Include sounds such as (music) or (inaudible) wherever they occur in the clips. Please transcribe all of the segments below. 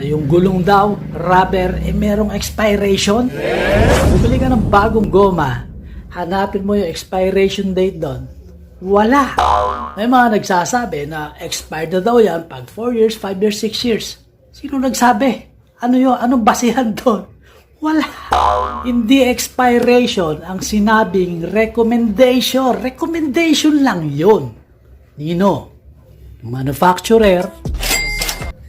na yung gulong daw, rubber, eh merong expiration. Bumili ka ng bagong goma, hanapin mo yung expiration date doon. Wala. May mga nagsasabi na expired na daw yan pag 4 years, 5 years, 6 years. Sino nagsabi? Ano yun? Anong basihan (laughs) doon? Wala. Hindi expiration ang sinabing recommendation. Recommendation lang yun. Nino, manufacturer,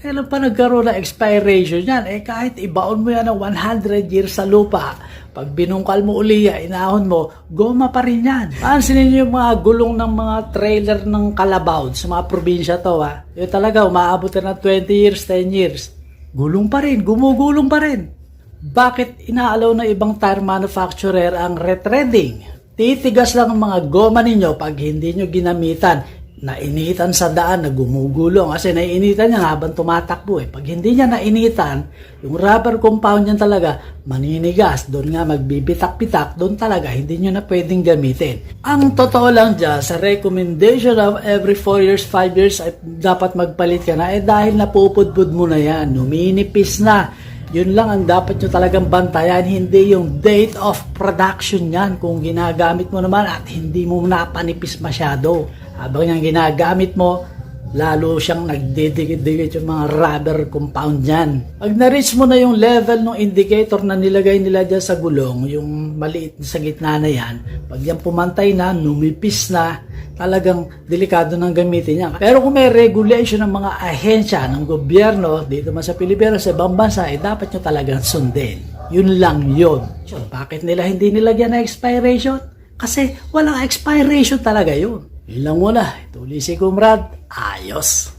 kailan pa nagkaroon ng expiration yan? Eh kahit ibaon mo yan ng 100 years sa lupa, pag binungkal mo uli yan, inahon mo, goma pa rin yan. Pansinin niyo yung mga gulong ng mga trailer ng Calabao sa mga probinsya to ha. Yung talaga, umaabot na ng 20 years, 10 years. Gulong pa rin, gumugulong pa rin. Bakit inaalaw ng ibang tire manufacturer ang retreading? Titigas lang ang mga goma ninyo pag hindi nyo ginamitan. Nainitan sa daan na gumugulong kasi naiinitan niya habang tumatakbo eh. Pag hindi niya nainitan, yung rubber compound niyan talaga maninigas. Doon nga magbibitak-bitak, doon talaga hindi niyo na pwedeng gamitin. Ang totoo lang dyan, sa recommendation of every 4 years, 5 years, ay dapat magpalit ka na eh dahil napupudpud mo na yan, numinipis na. Yun lang ang dapat nyo talagang bantayan, hindi yung date of production yan kung ginagamit mo naman at hindi mo napanipis masyado. Habang yung ginagamit mo, lalo siyang nagdidikit-dikit yung mga rubber compound niyan. Pag na-reach mo na yung level ng indicator na nilagay nila dyan sa gulong, yung maliit sa gitna na yan, pag yan pumantay na, numipis na, talagang delikado ng gamitin niya. Pero kung may regulation ng mga ahensya ng gobyerno dito man sa Pilipinas, sa ibang bansa, eh dapat nyo talagang sundin. Yun lang yun. So, bakit nila hindi nilagyan na expiration? Kasi walang expiration talaga yun. Yun lang muna. Tuloy si Kumrad. Ayos.